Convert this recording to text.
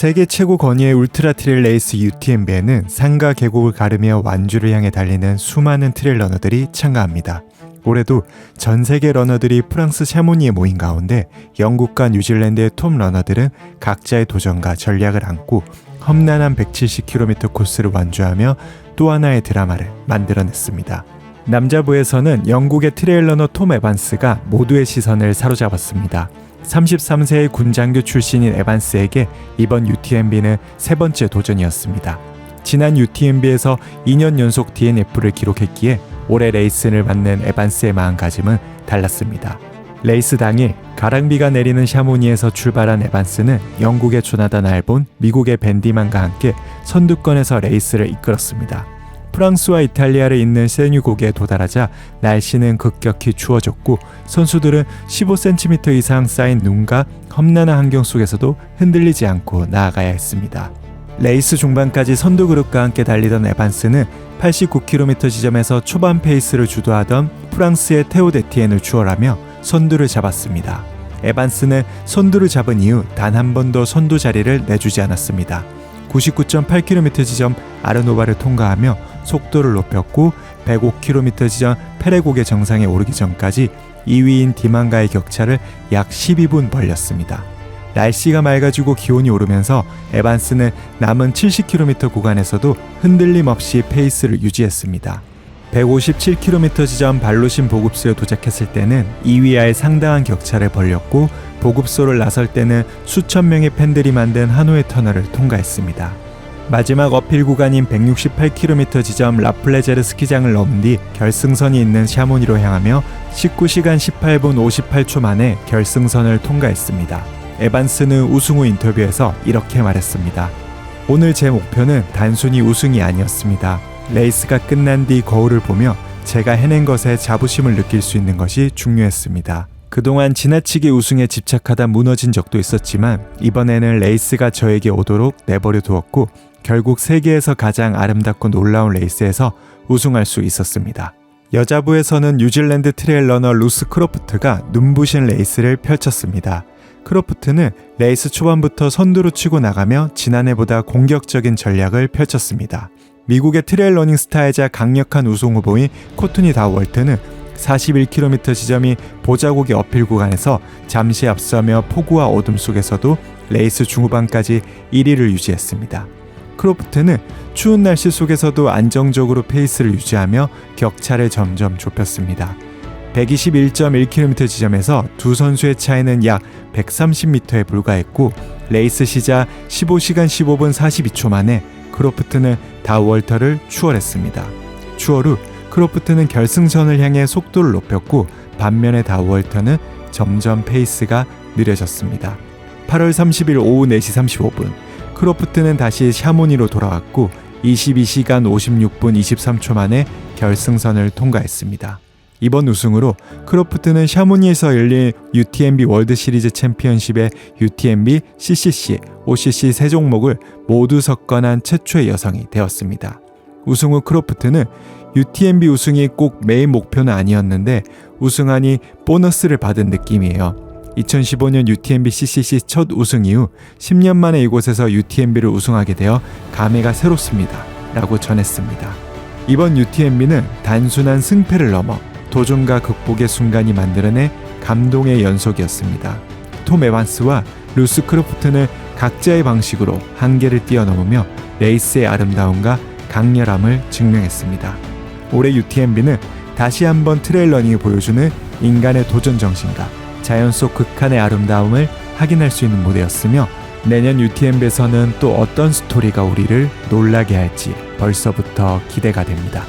세계 최고 권위의 울트라 트레일 레이스 UTMB에는 산과 계곡을 가르며 완주를 향해 달리는 수많은 트레일 러너들이 참가합니다. 올해도 전 세계 러너들이 프랑스 샤모니에 모인 가운데 영국과 뉴질랜드의 톱 러너들은 각자의 도전과 전략을 안고 험난한 170km 코스를 완주하며 또 하나의 드라마를 만들어냈습니다. 남자부에서는 영국의 트레일 러너 톰 에반스가 모두의 시선을 사로잡았습니다. 33세의 군 장교 출신인 에반스에게 이번 UTMB는 세 번째 도전이었습니다. 지난 UTMB에서 2년 연속 DNF를 기록했기에 올해 레이스를 맞는 에반스의 마음가짐은 달랐습니다. 레이스 당일 가랑비가 내리는 샤모니에서 출발한 에반스는 영국의 조나단 알본, 미국의 벤디만과 함께 선두권에서 레이스를 이끌었습니다. 프랑스와 이탈리아를 잇는 세뉴곡에 도달하자 날씨는 급격히 추워졌고 선수들은 15cm 이상 쌓인 눈과 험난한 환경 속에서도 흔들리지 않고 나아가야 했습니다. 레이스 중반까지 선두 그룹과 함께 달리던 에반스는 89km 지점에서 초반 페이스를 주도하던 프랑스의 테오 데티엔을 추월하며 선두를 잡았습니다. 에반스는 선두를 잡은 이후 단 한 번도 선두 자리를 내주지 않았습니다. 99.8km 지점 아르노바를 통과하며 속도를 높였고 105km 지점 페레곡의 정상에 오르기 전까지 2위인 디만가의 격차를 약 12분 벌렸습니다. 날씨가 맑아지고 기온이 오르면서 에반스는 남은 70km 구간에서도 흔들림 없이 페이스를 유지했습니다. 157km 지점 발로신 보급소에 도착했을 때는 2위와의 상당한 격차를 벌렸고 보급소를 나설 때는 수천 명의 팬들이 만든 하노이 터널을 통과했습니다. 마지막 어필 구간인 168km 지점 라플레제르 스키장을 넘은 뒤 결승선이 있는 샤모니로 향하며 19시간 18분 58초 만에 결승선을 통과했습니다. 에반스는 우승 후 인터뷰에서 이렇게 말했습니다. 오늘 제 목표는 단순히 우승이 아니었습니다. 레이스가 끝난 뒤 거울을 보며 제가 해낸 것에 자부심을 느낄 수 있는 것이 중요했습니다. 그동안 지나치게 우승에 집착하다 무너진 적도 있었지만 이번에는 레이스가 저에게 오도록 내버려 두었고 결국 세계에서 가장 아름답고 놀라운 레이스에서 우승할 수 있었습니다. 여자부에서는 뉴질랜드 트레일러너 루스 크로프트가 눈부신 레이스를 펼쳤습니다. 크로프트는 레이스 초반부터 선두로 치고 나가며 지난해보다 공격적인 전략을 펼쳤습니다. 미국의 트레일 러닝 스타이자 강력한 우승 후보인 코트니 다월트는 41km 지점이 보자고기 어필 구간에서 잠시 앞서며 폭우와 어둠 속에서도 레이스 중후반까지 1위를 유지했습니다. 크로프트는 추운 날씨 속에서도 안정적으로 페이스를 유지하며 격차를 점점 좁혔습니다. 121.1km 지점에서 두 선수의 차이는 약 130m에 불과했고 레이스 시작 15시간 15분 42초 만에 크로프트는 다우월터를 추월했습니다. 추월 후 크로프트는 결승선을 향해 속도를 높였고 반면에 다우월터는 점점 페이스가 느려졌습니다. 8월 30일 오후 4시 35분 크로프트는 다시 샤모니로 돌아왔고 22시간 56분 23초 만에 결승선을 통과했습니다. 이번 우승으로 크로프트는 샤모니에서 열린 UTMB 월드 시리즈 챔피언십의 UTMB, CCC, OCC 세 종목을 모두 석권한 최초의 여성이 되었습니다. 우승 후 크로프트는 UTMB 우승이 꼭 메인 목표는 아니었는데 우승하니 보너스를 받은 느낌이에요. 2015년 UTMB CCC 첫 우승 이후 10년 만에 이곳에서 UTMB를 우승하게 되어 감회가 새롭습니다. 라고 전했습니다. 이번 UTMB는 단순한 승패를 넘어 도전과 극복의 순간이 만들어낸 감동의 연속이었습니다. 톰 에반스와 루스 크로프트는 각자의 방식으로 한계를 뛰어넘으며 레이스의 아름다움과 강렬함을 증명했습니다. 올해 UTMB는 다시 한번 트레일러닝이 보여주는 인간의 도전 정신과 자연 속 극한의 아름다움을 확인할 수 있는 무대였으며 내년 UTMB에서는 또 어떤 스토리가 우리를 놀라게 할지 벌써부터 기대가 됩니다.